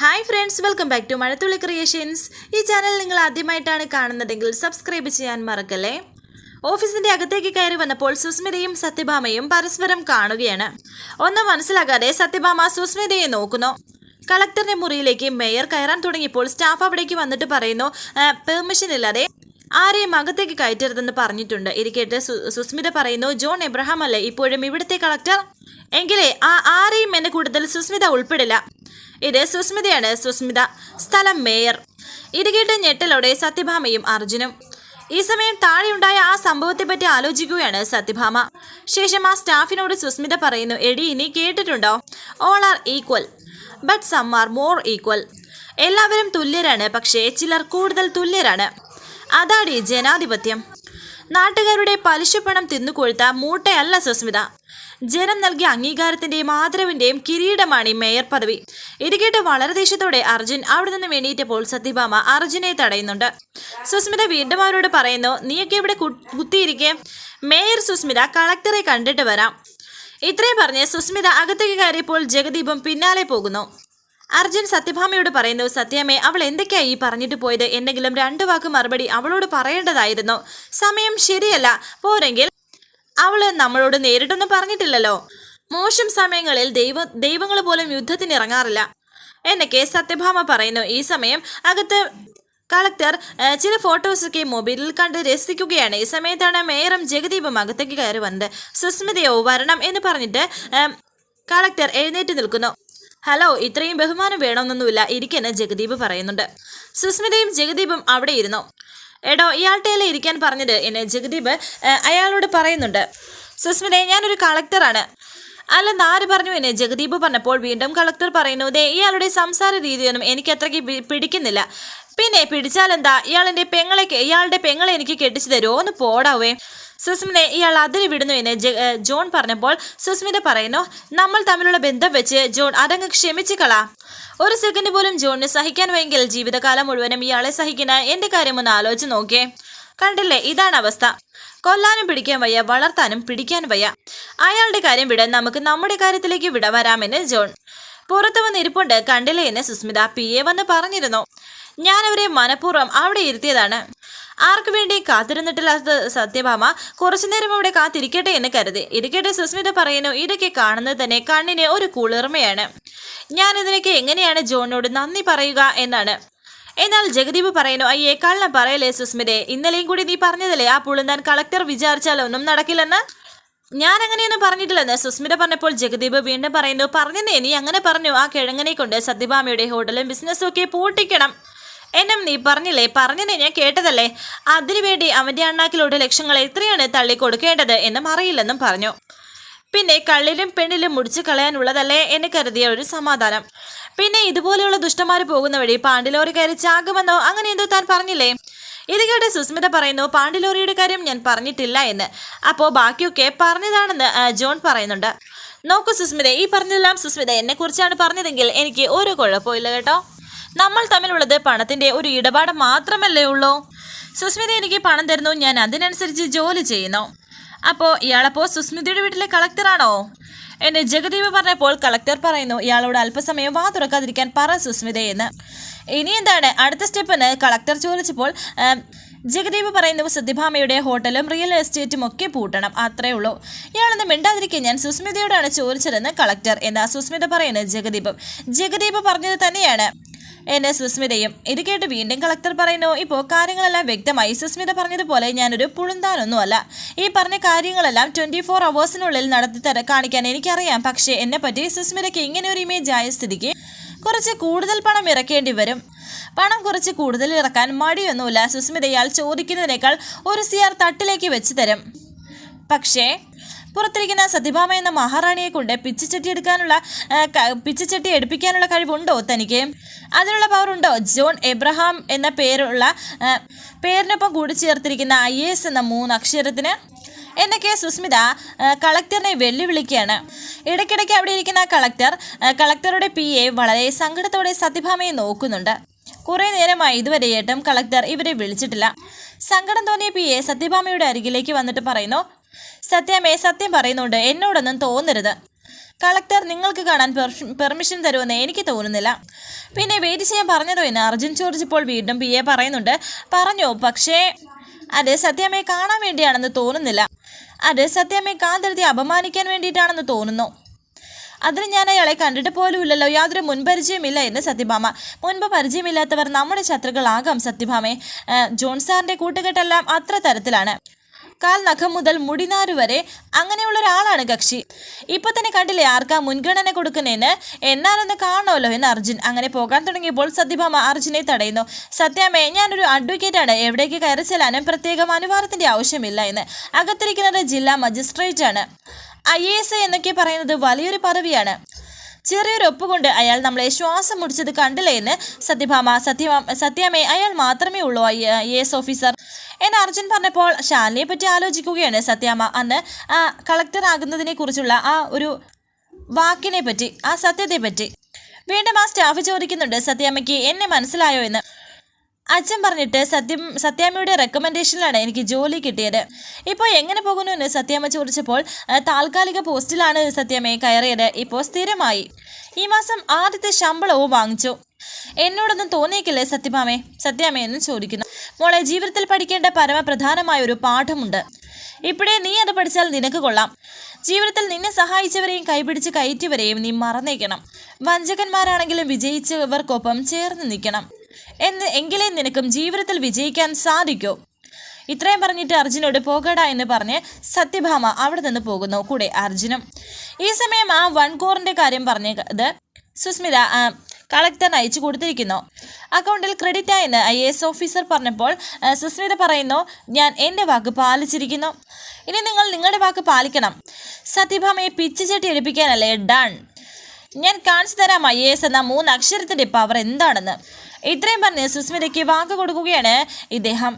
Hi friends welcome back to Mazhathulli creations ഈ channel നിങ്ങൾ ആദ്യമായിട്ടാണ് കാണുന്നതെങ്കിൽ സബ്സ്ക്രൈബ് ചെയ്യാൻ മറക്കല്ലേ? ഓഫീസിന്റെ അകത്തേക്ക് കയറി വന്നപ്പോൾ സുസ്മിതയും സത്യഭാമയും പരസ്പരം കാണുകയാണ്. ഒന്നും മനസ്സിലാകാതെ സത്യഭാമ സുസ്മിതയെ നോക്കുന്നു. കളക്ടറിന്റെ മുറിയിലേക്ക് മേയർ കയറാൻ തുടങ്ങിയപ്പോൾ സ്റ്റാഫ് അവിടേക്ക് വന്നിട്ട് പറയുന്നു പെർമിഷൻ ഇല്ലാതെ ആരെയും അകത്തേക്ക് കയറ്റരുതെന്ന് പറഞ്ഞിട്ടുണ്ട്. ഇരിക്കേട്ട് സുസ്മിത പറയുന്നു ജോൺ എബ്രഹാം അല്ലേ ഇപ്പോഴും ഇവിടുത്തെ കളക്ടർ? എങ്കിലേ ആ ആരെയും എന്നെ കൂടുതൽ സുസ്മിത ഉൾപ്പെടില്ല. ഇത് സുസ്മിതയാണ്. സുസ്മിത സ്ഥലം മേയർ. ഇടുകിട്ട് കേട്ട് ഞെട്ടലോടെ സത്യഭാമയും അർജുനും. ഈ സമയം താഴെയുണ്ടായ ആ സംഭവത്തെപ്പറ്റി ആലോചിക്കുകയാണ് സത്യഭാമ. ശേഷം ആ സ്റ്റാഫിനോട് സുസ്മിത പറയുന്നു എടി ഇനി കേട്ടിട്ടുണ്ടോ? All are equal but some are more equal എല്ലാവരും തുല്യരാണ് പക്ഷേ ചിലർ കൂടുതൽ തുല്യരാണ്. അതാടി ജനാധിപത്യം. നാട്ടുകാരുടെ പലിശപ്പണം തിന്നുകൊഴുത്ത മൂട്ടയല്ല സുസ്മിത. ജനം നൽകിയ അംഗീകാരത്തിന്റെയും ആദരവിന്റെയും കിരീടമാണ് ഈ മേയർ പദവി. ഇത് വളരെ ദേഷ്യത്തോടെ അർജുൻ അവിടെ നിന്ന് വേണ്ടിയിട്ടപ്പോൾ സത്യഭാമ അർജുനെ തടയുന്നുണ്ട്. സുസ്മിത വീണ്ടും അവരോട് പറയുന്നു നീയൊക്കെ ഇവിടെ കുത്തിയിരിക്കെ. മേയർ സുസ്മിത കളക്ടറെ കണ്ടിട്ട് വരാം. ഇത്രയും പറഞ്ഞ് സുസ്മിത അകത്തേക്ക് കയറിയപ്പോൾ ജഗദീപം പിന്നാലെ പോകുന്നു. അർജുൻ സത്യഭാമയോട് പറയുന്നു സത്യമേ അവൾ എന്തൊക്കെയാ ഈ പറഞ്ഞിട്ട് പോയത്? എന്തെങ്കിലും രണ്ടു വാക്ക് മറുപടി അവളോട് പറയേണ്ടതായിരുന്നു. സമയം ശരിയല്ല. പോരെങ്കിൽ അവൾ നമ്മളോട് നേരിട്ടൊന്നും പറഞ്ഞിട്ടില്ലല്ലോ. മോശം സമയങ്ങളിൽ ദൈവ ദൈവങ്ങൾ പോലും യുദ്ധത്തിന് ഇറങ്ങാറില്ല. എന്നൊക്കെ സത്യഭാമ പറയുന്നു. ഈ സമയം അകത്ത് കളക്ടർ ചില ഫോട്ടോസൊക്കെ മൊബൈലിൽ കണ്ട് രസിക്കുകയാണ്. ഈ സമയത്താണ് മേയറും ജഗദീപും അകത്തേക്ക് കയറി വന്നത്. സുസ്മിതയോ വരണം എന്ന് പറഞ്ഞിട്ട് കളക്ടർ എഴുന്നേറ്റ് നിൽക്കുന്നു. ഹലോ ഇത്രയും ബഹുമാനം വേണമെന്നൊന്നുമില്ല ഇരിക്കെന്ന് ജഗദീപ് പറയുന്നുണ്ട്. സുസ്മിതയും ജഗദീപും അവിടെ ഇരുന്നു. എടോ ഇയാളുടെ ഇരിക്കാൻ പറഞ്ഞത്. എന്നെ ജഗദീപ് അയാളോട് പറയുന്നുണ്ട്. സുസ്മിതയെ ഞാനൊരു കളക്ടറാണ്. അല്ല ആര് പറഞ്ഞു എന്നെ. ജഗദീപ് പറഞ്ഞപ്പോൾ വീണ്ടും കളക്ടർ പറയുന്നു ദേ ഇയാളുടെ സംസാര രീതിയൊന്നും എനിക്ക് അത്രയ്ക്ക് പിടിക്കുന്നില്ല. പിന്നെ പിടിച്ചാലെന്താ? ഇയാളിന്റെ പെങ്ങളെ ഇയാളുടെ പെങ്ങളെ എനിക്ക് കെട്ടിച്ചു തരുമോ ഒന്ന് പോടാവേ. സുസ്മിനെ ഇയാൾ അതിന് വിടുന്നു എന്ന് ജോൺ പറഞ്ഞപ്പോൾ സുസ്മിത പറയുന്നു നമ്മൾ തമ്മിലുള്ള ബന്ധം വെച്ച് ജോൺ അതങ്ങ് ക്ഷമിച്ചു കളാ. ഒരു സെക്കൻഡ് പോലും ജോണിന് സഹിക്കാൻ വയ്യെങ്കിൽ ജീവിതകാലം മുഴുവനും ഇയാളെ സഹിക്കുന്ന കാര്യം ഒന്ന് ആലോചിച്ച് നോക്കേ കണ്ടില്ലേ? ഇതാണ് അവസ്ഥ. കൊല്ലാനും പിടിക്കാൻ വയ്യ വളർത്താനും പിടിക്കാൻ വയ്യ. അയാളുടെ കാര്യം വിടാൻ നമുക്ക് നമ്മുടെ കാര്യത്തിലേക്ക് വിട വരാമെന്ന് ജോൺ. പുറത്തു വന്ന് ഇരിപ്പുണ്ട്. കണ്ടില്ലേ എന്ന് സുസ്മിത? പി എ വന്ന് പറഞ്ഞിരുന്നു. ഞാൻ അവരെ മനഃപൂർവം അവിടെ ഇരുത്തിയതാണ്. ആർക്കു വേണ്ടി കാത്തിരുന്നിട്ടില്ലാത്ത സത്യഭാമ? കുറച്ചുനേരം അവിടെ കാത്തിരിക്കട്ടെ എന്ന് കരുതി. ഇരിക്കട്ടെ സുസ്മിത പറയുന്നു. ഇതൊക്കെ കാണുന്നത് തന്നെ കണ്ണിന് ഒരു കുളിർമയാണ്. ഞാൻ ഇതിനൊക്കെ എങ്ങനെയാണ് ജോണിനോട് നന്ദി പറയുക എന്നാണ്. എന്നാൽ ജഗദീപ് പറയുന്നു അയ്യേ കള്ളം പറയലേ സുസ്മിതേ. ഇന്നലെയും കൂടി നീ പറഞ്ഞതല്ലേ ആ പുളുന്താൻ കളക്ടർ വിചാരിച്ചാലൊന്നും നടക്കില്ലെന്ന്? ഞാൻ അങ്ങനെയൊന്നും പറഞ്ഞിട്ടില്ലെന്ന് സുസ്മിത പറഞ്ഞപ്പോൾ ജഗദീപ് വീണ്ടും പറയുന്നു പറഞ്ഞെന്നേ നീ അങ്ങനെ പറഞ്ഞു. ആ കിഴങ്ങനെ കൊണ്ട് സത്യഭാമയുടെ ഹോട്ടലും ബിസിനസ്സും ഒക്കെ പൂട്ടിക്കണം. എന്നും നീ പറഞ്ഞില്ലേ? പറഞ്ഞെന്നേ ഞാൻ കേട്ടതല്ലേ? അതിനുവേണ്ടി അവന്റെ അണ്ണാക്കിലൂടെ ലക്ഷങ്ങൾ എത്രയാണ് തള്ളി കൊടുക്കേണ്ടത് എന്നും അറിയില്ലെന്നും പറഞ്ഞു. പിന്നെ കള്ളിലും പെണ്ണിലും മുടിച്ചു കളയാനുള്ളതല്ലേ എന്ന് കരുതിയ ഒരു സമാധാനം. പിന്നെ ഇതുപോലെയുള്ള ദുഷ്ടന്മാർ പോകുന്ന വഴി പാണ്ടിലോറി കയറി ചാകുമെന്നോ അങ്ങനെ എന്തോ താൻ പറഞ്ഞില്ലേ? ഇത് കേട്ട് സുസ്മിത പറയുന്നു പാണ്ടിലോറിയുടെ കാര്യം ഞാൻ പറഞ്ഞിട്ടില്ല എന്ന്. അപ്പോൾ ബാക്കിയൊക്കെ പറഞ്ഞതാണെന്ന് ജോൺ പറയുന്നുണ്ട്. നോക്കൂ സുസ്മിത ഈ പറഞ്ഞതെല്ലാം സുസ്മിത എന്നെ കുറിച്ചാണ് പറഞ്ഞതെങ്കിൽ എനിക്ക് ഒരു കുഴപ്പമില്ല കേട്ടോ. നമ്മൾ തമ്മിലുള്ളത് പണത്തിന്റെ ഒരു ഇടപാട് മാത്രമല്ലേ ഉള്ളൂ. സുസ്മിത എനിക്ക് പണം തരുന്നു ഞാൻ അതിനനുസരിച്ച് ജോലി ചെയ്യുന്നു. അപ്പോൾ ഇയാളപ്പോ സുസ്മിതയുടെ വീട്ടിലെ കളക്ടറാണോ? എന്നെ ജഗദീപ് പറഞ്ഞപ്പോൾ കളക്ടർ പറയുന്നു ഇയാളോട് അല്പസമയം വാ തുറക്കാതിരിക്കാൻ പറ സുസ്മിതയെന്ന് ഇനി എന്താണ്? അടുത്ത സ്റ്റെപ്പെന്ന് കളക്ടർ ചോദിച്ചപ്പോൾ ജഗദീപ് പറയുന്നു സത്യഭാമയുടെ ഹോട്ടലും റിയൽ എസ്റ്റേറ്റും ഒക്കെ പൂട്ടണം അത്രേ ഉള്ളൂ. ഇയാളൊന്ന് മിണ്ടാതിരിക്കാൻ ഞാൻ സുസ്മിതയോടാണ് ചോദിച്ചതെന്ന് കളക്ടർ. എന്നാ സുസ്മിത പറയുന്നത് ജഗദീപും? ജഗദീപ് പറഞ്ഞത് തന്നെയാണ്. എന്നെ സുസ്മിതയും. ഇത് കേട്ട് വീണ്ടും കളക്ടർ പറയുന്നു ഇപ്പോൾ കാര്യങ്ങളെല്ലാം വ്യക്തമായി. സുസ്മിത പറഞ്ഞതുപോലെ ഞാനൊരു പുഴുന്താനൊന്നുമല്ല ഈ പറഞ്ഞ കാര്യങ്ങളെല്ലാം ട്വന്റി ഫോർ അവേഴ്സിനുള്ളിൽ നടത്തി തര കാണിക്കാൻ എനിക്കറിയാം. പക്ഷേ എന്നെ പറ്റി സുസ്മിതയ്ക്ക് ഇങ്ങനെ ഒരു ഇമേജ് ആയ സ്ഥിതിക്ക് കുറച്ച് കൂടുതൽ പണം ഇറക്കേണ്ടി വരും. പണം കുറച്ച് കൂടുതൽ ഇറക്കാൻ മടിയൊന്നുമില്ല. സുസ്മിതയാൽ ചോദിക്കുന്നതിനേക്കാൾ ഒരു സിയാർ തട്ടിലേക്ക് വെച്ച് തരും. പക്ഷേ പുറത്തിരിക്കുന്ന സത്യഭാമ എന്ന മഹാറാണിയെ കൊണ്ട് പിച്ചച്ചട്ടി എടുക്കാനുള്ള പിച്ചച്ചട്ടി എടുപ്പിക്കാനുള്ള കഴിവുണ്ടോ തനിക്ക്? അതിനുള്ള പവർ ഉണ്ടോ? ജോൺ എബ്രഹാം എന്ന പേരുള്ള പേരിനൊപ്പം കൂടി ചേർത്തിരിക്കുന്ന ഐ എസ് എന്ന മൂന്ന് അക്ഷരത്തിന്? എന്നൊക്കെ സുസ്മിത കളക്ടറിനെ വെല്ലുവിളിക്കുകയാണ്. ഇടയ്ക്കിടയ്ക്ക് അവിടെ ഇരിക്കുന്ന കളക്ടർ കളക്ടറുടെ പി എ വളരെ സങ്കടത്തോടെ സത്യഭാമയെ നോക്കുന്നുണ്ട്. കുറേ നേരമായി ഇതുവരെയായിട്ടും കളക്ടർ ഇവരെ വിളിച്ചിട്ടില്ല. സങ്കടം തോന്നിയ പി എ സത്യഭാമയുടെ അരികിലേക്ക് വന്നിട്ട് പറയുന്നു സത്യമേ സത്യം പറയുന്നുണ്ട്. എന്നോടൊന്നും തോന്നരുത്. കളക്ടർ നിങ്ങൾക്ക് കാണാൻ പെർമിഷൻ തരുമെന്ന് എനിക്ക് തോന്നുന്നില്ല. പിന്നെ വെയിറ്റ് ചെയ്യാൻ പറഞ്ഞതോ എന്ന് അർജുൻ ഇപ്പോൾ വീണ്ടും പി എ പറയുന്നുണ്ട്. പറഞ്ഞോ പക്ഷേ അത് സത്യമേ കാണാൻ വേണ്ടിയാണെന്ന് തോന്നുന്നില്ല. അത് സത്യമേ കാന്തരുതി അപമാനിക്കാൻ വേണ്ടിയിട്ടാണെന്ന് തോന്നുന്നു. അതിന് ഞാൻ അയാളെ കണ്ടിട്ട് പോലുമില്ലല്ലോ യാതൊരു മുൻപരിചയമില്ല എന്ന് സത്യഭാമ. മുൻപ് പരിചയമില്ലാത്തവർ നമ്മുടെ ശത്രുക്കളാകാം സത്യഭാമേ. ജോൺസാറിന്റെ കൂട്ടുകെട്ടെല്ലാം അത്ര തരത്തിലാണ്. കാൽ നഖം മുതൽ മുടിനാരു വരെ അങ്ങനെയുള്ള ഒരാളാണ് കക്ഷി. ഇപ്പൊ തന്നെ കണ്ടില്ലേ ആർക്കാ മുൻഗണന കൊടുക്കുന്നതെന്ന് എന്നാലൊന്ന് കാണണമല്ലോ എന്ന് അർജുൻ. അങ്ങനെ പോകാൻ തുടങ്ങിയപ്പോൾ സത്യഭാമ അർജുനെ തടയുന്നു. സത്യാമേ ഞാനൊരു അഡ്വക്കേറ്റാണ് എവിടേക്ക് കയറി ചെല്ലാനും പ്രത്യേകം അനുവാദത്തിന്റെ ആവശ്യമില്ല എന്ന്. അകത്തിരിക്കുന്നത് ജില്ലാ മജിസ്ട്രേറ്റ് ആണ്. ഐ എ എസ് എന്നൊക്കെ പറയുന്നത് വലിയൊരു പദവിയാണ്. ചെറിയൊരു ഒപ്പുകൊണ്ട് അയാൾ നമ്മളെ ശ്വാസം മുടിച്ചത് കണ്ടില്ലേ എന്ന് സത്യഭാമ സത്യഭാമ സത്യമേ അയാൾ മാത്രമേ ഉള്ളൂ ഐ എ എസ് ഓഫീസർ എന്ന് അർജുൻ പറഞ്ഞപ്പോൾ ഷാലിനെ പറ്റി ആലോചിക്കുകയാണ് സത്യാമ്മ. അന്ന് ആ കളക്ടർ ആകുന്നതിനെ കുറിച്ചുള്ള ആ ഒരു വാക്കിനെ പറ്റി ആ സത്യത്തെ പറ്റി. വീണ്ടും ആ സ്റ്റാഫ് ചോദിക്കുന്നുണ്ട് സത്യാമ്മയ്ക്ക് എന്നെ മനസ്സിലായോ എന്ന്? അച്ഛൻ പറഞ്ഞിട്ട് സത്യം സത്യാമ്മയുടെ റെക്കമെൻഡേഷനിലാണ് എനിക്ക് ജോലി കിട്ടിയത്. ഇപ്പോൾ എങ്ങനെ പോകുന്നു എന്ന് സത്യാമ്മ ചോദിച്ചപ്പോൾ താൽക്കാലിക പോസ്റ്റിലാണ് സത്യാമ്മയെ കയറിയത്. ഇപ്പോൾ സ്ഥിരമായി. ഈ മാസം ആദ്യത്തെ ശമ്പളവും വാങ്ങിച്ചു. എന്നോടൊന്നും തോന്നിയേക്കില്ലേ സത്യഭാമേ സത്യാമ്മ എന്ന് ചോദിക്കുന്നു. മോളെ ജീവിതത്തിൽ പഠിക്കേണ്ട പരമപ്രധാനമായ ഒരു പാഠമുണ്ട്. ഇപ്പോഴേ നീ അത് പഠിച്ചാൽ നിനക്ക് കൊള്ളാം. ജീവിതത്തിൽ നിന്നെ സഹായിച്ചവരെയും കൈപിടിച്ച് കയറ്റിയവരെയും നീ മറന്നേക്കണം. വഞ്ചകന്മാരാണെങ്കിലും വിജയിച്ചവർക്കൊപ്പം ചേർന്ന് നിൽക്കണം. എന്ന് എങ്കിലേ നിനക്കും ജീവിതത്തിൽ വിജയിക്കാൻ സാധിക്കൂ. ഇത്രയും പറഞ്ഞിട്ട് അർജുനോട് പോകട എന്ന് പറഞ്ഞ് സത്യഭാമ അവിടെ നിന്ന് പോകുന്നു. കൂടെ അർജുനും. ഈ സമയം ആ വൺകോറിന്റെ കാര്യം പറഞ്ഞത് സുസ്മിത ആ, കളക്ടറിന് അയച്ചു കൊടുത്തിരിക്കുന്നു. അക്കൗണ്ടിൽ ക്രെഡിറ്റ് ആയെന്ന് ഐ എസ് ഓഫീസർ പറഞ്ഞപ്പോൾ സുസ്മിത പറയുന്നു ഞാൻ എന്റെ വാക്ക് പാലിച്ചിരിക്കുന്നു. ഇനി നിങ്ങൾ നിങ്ങളുടെ വാക്ക് പാലിക്കണം. സത്യഭാമയെ പിച്ചു ചെട്ടി എടുപ്പിക്കാനല്ലേ ഡൺ. ഞാൻ കാണിച്ചു തരാം ഐ എസ് എന്ന മൂന്ന് അക്ഷരത്തിന്റെ പവർ എന്താണെന്ന്. ഇത്രയും പറഞ്ഞ് സുസ്മിതയ്ക്ക് വാക്ക് കൊടുക്കുകയാണ് ഇദ്ദേഹം.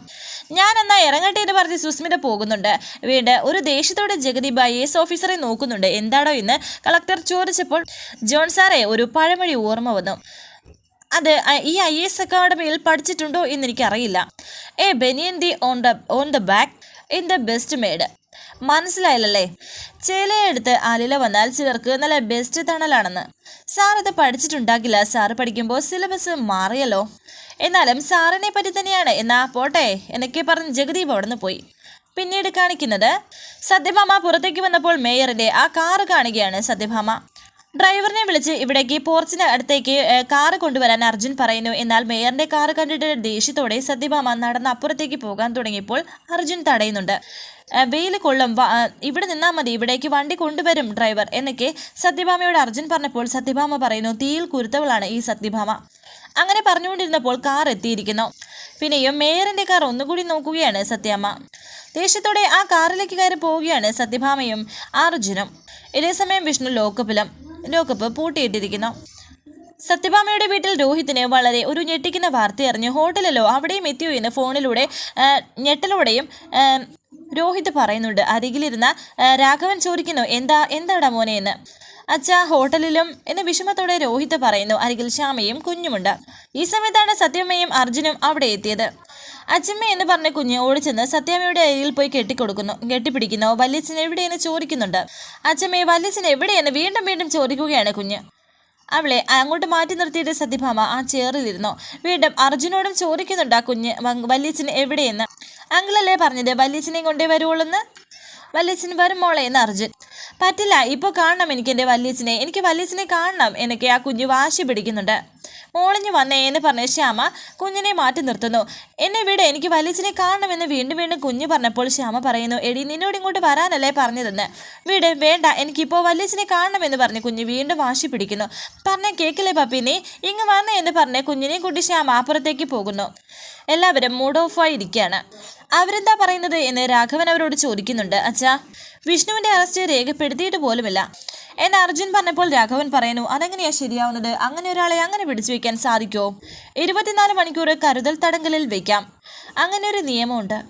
ഞാൻ എന്നാ ഇറങ്ങട്ടെ എന്ന് പറഞ്ഞ് സുസ്മിത പോകുന്നുണ്ട്. വീട് ഒരു ദേഷ്യത്തോടെ ജഗദീപ് ഐ എസ് ഓഫീസറെ നോക്കുന്നുണ്ട്. എന്താണോ എന്ന് കളക്ടർ ചോദിച്ചപ്പോൾ ജോൺ സാറെ ഒരു പഴമൊഴി ഓർമ്മ വന്നു. അത് ഈ ഐ എസ് അക്കാഡമിയിൽ പഠിച്ചിട്ടുണ്ടോ എന്ന് എനിക്കറിയില്ല a banyan the on the on the back in the best made മനസ്സിലായില്ലല്ലേ? ചേലയെടുത്ത് അലില വന്നാൽ ചിലർക്ക് നല്ല ബെസ്റ്റ് തണലാണെന്ന്. സാർ ഇത് പഠിച്ചിട്ടുണ്ടാകില്ല. സാറ് പഠിക്കുമ്പോൾ സിലബസ് മാറിയല്ലോ. എന്നാലും സാറിനെ പറ്റി തന്നെയാണ്. എന്നാ പോട്ടെ. എന്നൊക്കെ പറഞ്ഞ് ജഗദീപ് അവിടെ നിന്ന് പോയി. പിന്നീട് കാണിക്കുന്നത് സത്യഭാമ പുറത്തേക്ക് വന്നപ്പോൾ മേയറിന്റെ ആ കാറ് കാണുകയാണ് സത്യഭാമ. ഡ്രൈവറിനെ വിളിച്ച് ഇവിടേക്ക് പോർച്ചിന് അടുത്തേക്ക് കാറ് കൊണ്ടുവരാൻ അർജുൻ പറയുന്നു. എന്നാൽ മേയറിന്റെ കാറ് കണ്ടിട്ട് ദേഷ്യത്തോടെ സത്യഭാമ നടന്ന് അപ്പുറത്തേക്ക് പോകാൻ തുടങ്ങിയപ്പോൾ അർജുൻ തടയുന്നുണ്ട്. വെയിൽ കൊള്ളും. ഇവിടെ നിന്നാൽ മതി. ഇവിടേക്ക് വണ്ടി കൊണ്ടുവരും ഡ്രൈവർ എന്നൊക്കെ സത്യഭാമയോട് അർജുൻ പറഞ്ഞപ്പോൾ സത്യഭാമ പറയുന്നു തീയിൽ കുരുത്തവളാണ് ഈ സത്യഭാമ. അങ്ങനെ പറഞ്ഞുകൊണ്ടിരുന്നപ്പോൾ കാർ എത്തിയിരിക്കുന്നു. പിന്നെയും മേയറിന്റെ കാർ ഒന്നുകൂടി നോക്കുകയാണ് സത്യാമ്മ ദേഷ്യത്തോടെ ആ കാറിലേക്ക് കയറി പോവുകയാണ് സത്യഭാമയും അർജുനും. ഇതേസമയം വിഷ്ണു ലോക്കപ്പിലും ലോക്കപ്പ് പൂട്ടിയിട്ടിരിക്കുന്നു. സത്യഭാമയുടെ വീട്ടിൽ രോഹിത്തിന് വളരെ ഒരു ഞെട്ടിക്കുന്ന വാർത്തയറിഞ്ഞു ഹോട്ടലിലോ അവിടെയും എത്തിയോ എന്ന് ഫോണിലൂടെ ഞെട്ടലൂടെയും രോഹിത് പറയുന്നുണ്ട്. അരികിലിരുന്ന രാഘവൻ ചോദിക്കുന്നു എന്താ എന്താടാ മോനെ എന്ന്. അച്ഛാ ഹോട്ടലിലും എന്ന് വിഷമത്തോടെ രോഹിത് പറയുന്നു. അരികിൽ ശ്യാമയും കുഞ്ഞുമുണ്ട്. ഈ സമയത്താണ് സത്യമ്മയും അർജുനും അവിടെ എത്തിയത്. അച്ഛമ്മ എന്ന് പറഞ്ഞ കുഞ്ഞ് ഓടിച്ചെന്ന് സത്യാമ്മയുടെ അരിയിൽ പോയി കെട്ടിക്കൊടുക്കുന്നു. കെട്ടിപ്പിടിക്കുന്നു. വല്യച്ഛൻ എവിടെയെന്ന് ചോദിക്കുന്നുണ്ട്. അച്ഛമ്മയെ വല്യച്ഛൻ എവിടെയെന്ന് വീണ്ടും വീണ്ടും ചോദിക്കുകയാണ് കുഞ്ഞ്. അവളെ അങ്ങോട്ട് മാറ്റി നിർത്തിയിട്ട് സത്യഭാമ ആ ചേറിലിരുന്നു വീണ്ടും അർജുനോടും ചോദിക്കുന്നുണ്ട് ആ കുഞ്ഞ് വല്യച്ഛൻ എവിടെയെന്ന്. അങ്കിളല്ലേ പറഞ്ഞത് വല്യച്ഛനെയും കൊണ്ടേ വരുവുള്ളെന്ന് വല്യച്ഛൻ വരും മോളെ എന്ന് അർജുൻ. പറ്റില്ല ഇപ്പോൾ കാണണം എനിക്ക് എന്റെ വല്യച്ഛനെ. എനിക്ക് വല്യച്ഛനെ കാണണം എന്നൊക്കെ ആ കുഞ്ഞു വാശി പിടിക്കുന്നുണ്ട്. മോളിഞ്ഞ് വന്നേ എന്ന് പറഞ്ഞ ശ്യാമ കുഞ്ഞിനെ മാറ്റി നിർത്തുന്നു. എന്നെ വിട് എനിക്ക് വല്യച്ഛനെ കാണണമെന്ന് വീണ്ടും വീണ്ടും കുഞ്ഞു പറഞ്ഞപ്പോൾ ശ്യാമ പറയുന്നു എടി നിന്നോട് ഇങ്ങോട്ട് വരാനല്ലേ പറഞ്ഞതെന്ന്. വീട് വേണ്ട എനിക്കിപ്പോൾ വല്യച്ഛനെ കാണണമെന്ന് പറഞ്ഞ് കുഞ്ഞ് വീണ്ടും വാശി പിടിക്കുന്നു. പറഞ്ഞ കേക്കിലെ പപ്പി നീ ഇങ്ങ് വന്നേ എന്ന് പറഞ്ഞ് കുഞ്ഞിനെയും കൂട്ടി ശ്യാമ അപ്പുറത്തേക്ക് പോകുന്നു. എല്ലാവരും മൂഡ് ഓഫായി ഇരിക്കുകയാണ് അവരെന്താ പറയുന്നത് എന്ന് രാഘവൻ അവരോട് ചോദിക്കുന്നുണ്ട്. അച്ഛാ വിഷ്ണുവിന്റെ അറസ്റ്റ് രേഖപ്പെടുത്തിയിട്ട് പോലുമില്ല. എന്ന് അർജുൻ പറഞ്ഞപ്പോൾ രാഘവൻ പറയുന്നു അതെങ്ങനെയാ ശരിയാവുന്നത്? അങ്ങനെ ഒരാളെ അങ്ങനെ പിടിച്ചു വെക്കാൻ സാധിക്കുമോ ഇരുപത്തിനാല് മണിക്കൂർ കരുതൽ തടങ്കലിൽ വെക്കാം. അങ്ങനെ ഒരു നിയമമുണ്ട്.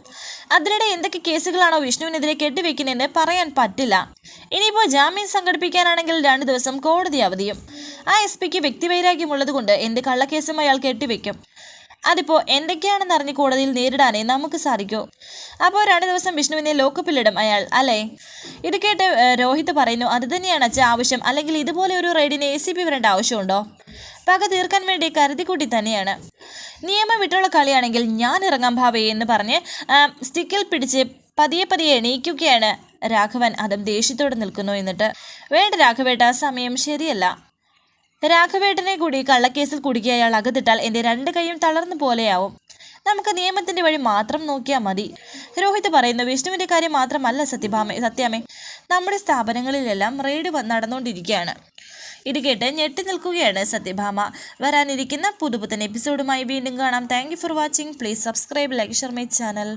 അതിനിടെ എന്തൊക്കെ കേസുകളാണോ വിഷ്ണുവിനെതിരെ കെട്ടിവെക്കുന്നതെന്ന് പറയാൻ പറ്റില്ല. ഇനിയിപ്പോൾ ജാമ്യം സംഘടിപ്പിക്കാനാണെങ്കിൽ രണ്ട് ദിവസം കോടതി അവധിയും. ആ എസ് പിക്ക് വ്യക്തിവൈരാഗ്യമുള്ളത് കൊണ്ട് എന്ത് കള്ളക്കേസും അയാൾ കെട്ടിവെക്കും. അതിപ്പോൾ എന്തൊക്കെയാണെന്ന് അറിഞ്ഞ് കോടതിയിൽ നേരിടാനേ നമുക്ക് സാധിക്കൂ. അപ്പോൾ രണ്ട് ദിവസം വിഷ്ണുവിനെ ലോക്കപ്പിലിടും അയാൾ അല്ലേ? ഇത് കേട്ട് രോഹിത് പറയുന്നു അത് തന്നെയാണ് അച്ഛൻ ആവശ്യം. അല്ലെങ്കിൽ ഇതുപോലെ ഒരു റെയ്ഡിന് എ സി പി വരേണ്ട ആവശ്യമുണ്ടോ? പക തീർക്കാൻ വേണ്ടി കരുതിക്കൂട്ടി തന്നെയാണ്. നിയമം വിട്ടുള്ള കളിയാണെങ്കിൽ ഞാൻ ഇറങ്ങാം ഭാവേ എന്ന് പറഞ്ഞ് സ്റ്റിക്കിൽ പിടിച്ച് പതിയെ പതിയെ എണീക്കുകയാണ് രാഘവൻ. അതും ദേഷ്യത്തോടെ നിൽക്കുന്നു എന്നിട്ട്. വേണ്ട രാഘവേട്ട സമയം ശരിയല്ല. രാഘവേട്ടനെ കൂടി കള്ളക്കേസിൽ കുടുക്കി അയാൾ അകത്തിട്ടാൽ എന്റെ രണ്ട് കൈയും തളർന്നു പോലെയാവും. നമുക്ക് നിയമത്തിന്റെ വഴി മാത്രം നോക്കിയാൽ മതി. രോഹിത് പറയുന്നു വിഷ്ണുവിന്റെ കാര്യം മാത്രമല്ല സത്യഭാമ സത്യാമേ. നമ്മുടെ സ്ഥാപനങ്ങളിലെല്ലാം റെയ്ഡ് നടന്നുകൊണ്ടിരിക്കുകയാണ്. ഇത് കേട്ട് ഞെട്ടി നിൽക്കുകയാണ് സത്യഭാമ. വരാനിരിക്കുന്ന പുതുപുത്തൻ എപ്പിസോഡുമായി വീണ്ടും കാണാം. Thank for watching please subscribe like share my channel